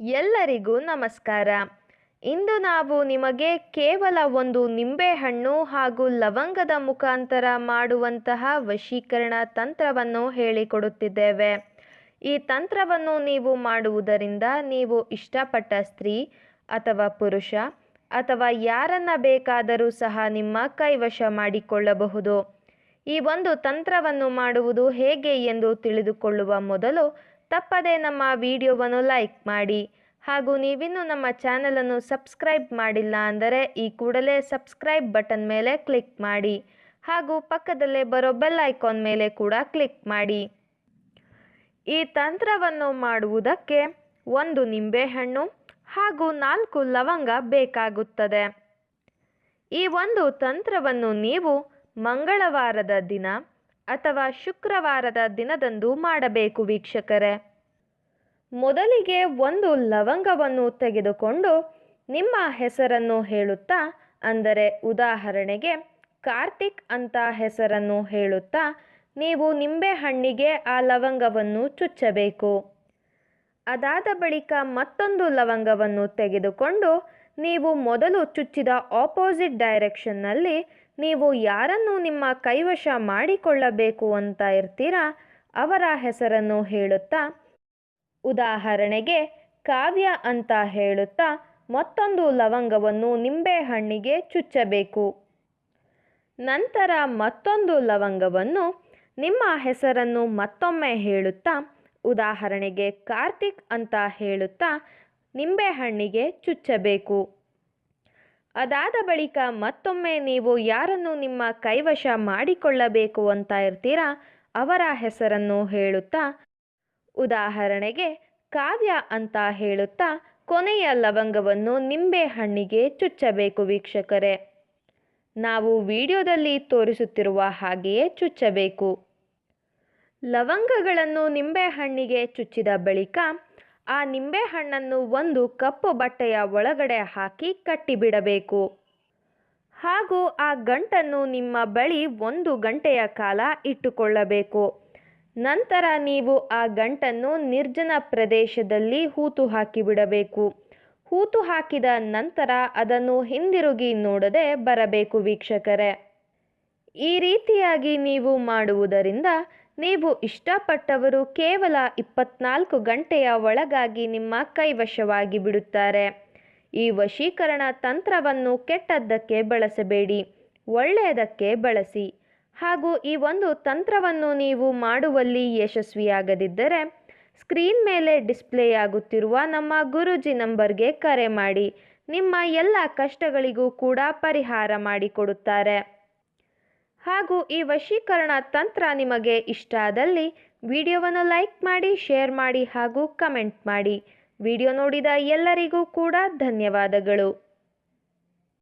ಎಲ್ಲರಿಗೂ ನಮಸ್ಕಾರ. ಇಂದು ನಾವು ನಿಮಗೆ ಕೇವಲ ಒಂದು ನಿಂಬೆಹಣ್ಣು ಹಾಗೂ ಲವಂಗದ ಮುಖಾಂತರ ಮಾಡುವಂತಹ ವಶೀಕರಣ ತಂತ್ರವನ್ನು ಹೇಳಿಕೊಡುತ್ತಿದ್ದೇವೆ. ಈ ತಂತ್ರವನ್ನು ನೀವು ಮಾಡುವುದರಿಂದ ನೀವು ಇಷ್ಟಪಟ್ಟ ಸ್ತ್ರೀ ಅಥವಾ ಪುರುಷ ಅಥವಾ ಯಾರನ್ನ ಬೇಕಾದರೂ ಸಹ ನಿಮ್ಮ ಕೈವಶ ಮಾಡಿಕೊಳ್ಳಬಹುದು. ಈ ಒಂದು ತಂತ್ರವನ್ನು ಮಾಡುವುದು ಹೇಗೆ ಎಂದು ತಿಳಿದುಕೊಳ್ಳುವ ಮೊದಲು ತಪ್ಪದೇ ನಮ್ಮ ವಿಡಿಯೋವನ್ನು ಲೈಕ್ ಮಾಡಿ ಹಾಗೂ ನೀವಿನ್ನೂ ನಮ್ಮ ಚಾನಲನ್ನು ಸಬ್ಸ್ಕ್ರೈಬ್ ಮಾಡಿಲ್ಲ ಅಂದರೆ ಈ ಕೂಡಲೇ ಸಬ್ಸ್ಕ್ರೈಬ್ ಬಟನ್ ಮೇಲೆ ಕ್ಲಿಕ್ ಮಾಡಿ ಹಾಗೂ ಪಕ್ಕದಲ್ಲೇ ಬರೋ ಬೆಲ್ ಐಕಾನ್ ಮೇಲೆ ಕೂಡ ಕ್ಲಿಕ್ ಮಾಡಿ. ಈ ತಂತ್ರವನ್ನು ಮಾಡುವುದಕ್ಕೆ ಒಂದು ನಿಂಬೆಹಣ್ಣು ಹಾಗೂ ನಾಲ್ಕು ಲವಂಗ ಬೇಕಾಗುತ್ತದೆ. ಈ ಒಂದು ತಂತ್ರವನ್ನು ನೀವು ಮಂಗಳವಾರದ ದಿನ ಅಥವಾ ಶುಕ್ರವಾರದ ದಿನದಂದು ಮಾಡಬೇಕು ವೀಕ್ಷಕರೇ. ಮೊದಲಿಗೆ ಒಂದು ಲವಂಗವನ್ನು ತೆಗೆದುಕೊಂಡು ನಿಮ್ಮ ಹೆಸರನ್ನು ಹೇಳುತ್ತಾ, ಅಂದರೆ ಉದಾಹರಣೆಗೆ, ಕಾರ್ತಿಕ್ ಅಂತ ಹೆಸರನ್ನು ಹೇಳುತ್ತಾ, ನೀವು ನಿಂಬೆಹಣ್ಣಿಗೆ ಆ ಲವಂಗವನ್ನು ಚುಚ್ಚಬೇಕು. ಅದಾದ ಬಳಿಕ ಮತ್ತೊಂದು ಲವಂಗವನ್ನು ತೆಗೆದುಕೊಂಡು ನೀವು ಮೊದಲು ಚುಚ್ಚಿದ ಆಪೋಸಿಟ್ ಡೈರೆಕ್ಷನ್ನಲ್ಲಿ ನೀವು ಯಾರನ್ನು ನಿಮ್ಮ ಕೈವಶ ಮಾಡಿಕೊಳ್ಳಬೇಕು ಅಂತ ಇರ್ತೀರಾ, ಅವರ ಹೆಸರನ್ನು ಹೇಳುತ್ತಾ ಉದಾಹರಣೆಗೆ, ಕಾವ್ಯ ಅಂತ ಹೇಳುತ್ತಾ ಮತ್ತೊಂದು ಲವಂಗವನ್ನು ನಿಂಬೆಹಣ್ಣಿಗೆ ಚುಚ್ಚಬೇಕು. ನಂತರ ಮತ್ತೊಂದು ಲವಂಗವನ್ನು ನಿಮ್ಮ ಹೆಸರನ್ನು ಮತ್ತೊಮ್ಮೆ ಹೇಳುತ್ತಾ, ಉದಾಹರಣೆಗೆ ಕಾರ್ತಿಕ್ ಅಂತ ಹೇಳುತ್ತಾ ನಿಂಬೆಹಣ್ಣಿಗೆ ಚುಚ್ಚಬೇಕು. ಅದಾದ ಬಳಿಕ ಮತ್ತೊಮ್ಮೆ ನೀವು ಯಾರನ್ನು ನಿಮ್ಮ ಕೈವಶ ಮಾಡಿಕೊಳ್ಳಬೇಕು ಅಂತ ಇರ್ತೀರಾ, ಅವರ ಹೆಸರನ್ನು ಹೇಳುತ್ತಾ ಉದಾಹರಣೆಗೆ, ಕಾವ್ಯ ಅಂತ ಹೇಳುತ್ತಾ ಕೊನೆಯ ಲವಂಗವನ್ನು ನಿಂಬೆಹಣ್ಣಿಗೆ ಚುಚ್ಚಬೇಕು ವೀಕ್ಷಕರೇ. ನಾವು ವಿಡಿಯೋದಲ್ಲಿ ತೋರಿಸುತ್ತಿರುವ ಹಾಗೆಯೇ ಚುಚ್ಚಬೇಕು. ಲವಂಗಗಳನ್ನು ನಿಂಬೆಹಣ್ಣಿಗೆ ಚುಚ್ಚಿದ ಬಳಿಕ ಆ ನಿಂಬೆಹಣ್ಣನ್ನು ಒಂದು ಕಪ್ಪು ಬಟ್ಟೆಯ ಒಳಗಡೆ ಹಾಕಿ ಕಟ್ಟಿಬಿಡಬೇಕು. ಹಾಗೂ ಆ ಗಂಟನ್ನು ನಿಮ್ಮ ಬಳಿ ಒಂದು ಗಂಟೆಯ ಕಾಲ ಇಟ್ಟುಕೊಳ್ಳಬೇಕು. ನಂತರ ನೀವು ಆ ಗಂಟನ್ನು ನಿರ್ಜನ ಪ್ರದೇಶದಲ್ಲಿ ಹೂತು ಹಾಕಿಬಿಡಬೇಕು ಹೂತು ಹಾಕಿದ ನಂತರ ಅದನ್ನು ಹಿಂದಿರುಗಿ ನೋಡದೆ ಬರಬೇಕು ವೀಕ್ಷಕರೇ. ಈ ರೀತಿಯಾಗಿ ನೀವು ಮಾಡುವುದರಿಂದ ನೀವು ಇಷ್ಟಪಟ್ಟವರು ಕೇವಲ ಇಪ್ಪತ್ನಾಲ್ಕು ಗಂಟೆಯ ಒಳಗಾಗಿ ನಿಮ್ಮ ಕೈವಶವಾಗಿ ಬಿಡುತ್ತಾರೆ. ಈ ವಶೀಕರಣ ತಂತ್ರವನ್ನು ಕೆಟ್ಟದ್ದಕ್ಕೆ ಬಳಸಬೇಡಿ, ಒಳ್ಳೆಯದಕ್ಕೆ ಬಳಸಿ. ಹಾಗೂ ಈ ಒಂದು ತಂತ್ರವನ್ನು ನೀವು ಮಾಡುವಲ್ಲಿ ಯಶಸ್ವಿಯಾಗದಿದ್ದರೆ ಸ್ಕ್ರೀನ್ ಮೇಲೆ ಡಿಸ್ಪ್ಲೇ ಆಗುತ್ತಿರುವ ನಮ್ಮ ಗುರೂಜಿ ನಂಬರ್ಗೆ ಕರೆ ಮಾಡಿ. ನಿಮ್ಮ ಎಲ್ಲ ಕಷ್ಟಗಳಿಗೂ ಕೂಡ ಪರಿಹಾರ ಮಾಡಿಕೊಡುತ್ತಾರೆ. ಹಾಗೂ ಈ ವಶೀಕರಣ ತಂತ್ರ ನಿಮಗೆ ಇಷ್ಟ ಆದಲ್ಲಿ ವಿಡಿಯೋವನ್ನು ಲೈಕ್ ಮಾಡಿ, ಶೇರ್ ಮಾಡಿ ಹಾಗೂ ಕಮೆಂಟ್ ಮಾಡಿ. ವಿಡಿಯೋ ನೋಡಿದ ಎಲ್ಲರಿಗೂ ಕೂಡ ಧನ್ಯವಾದಗಳು.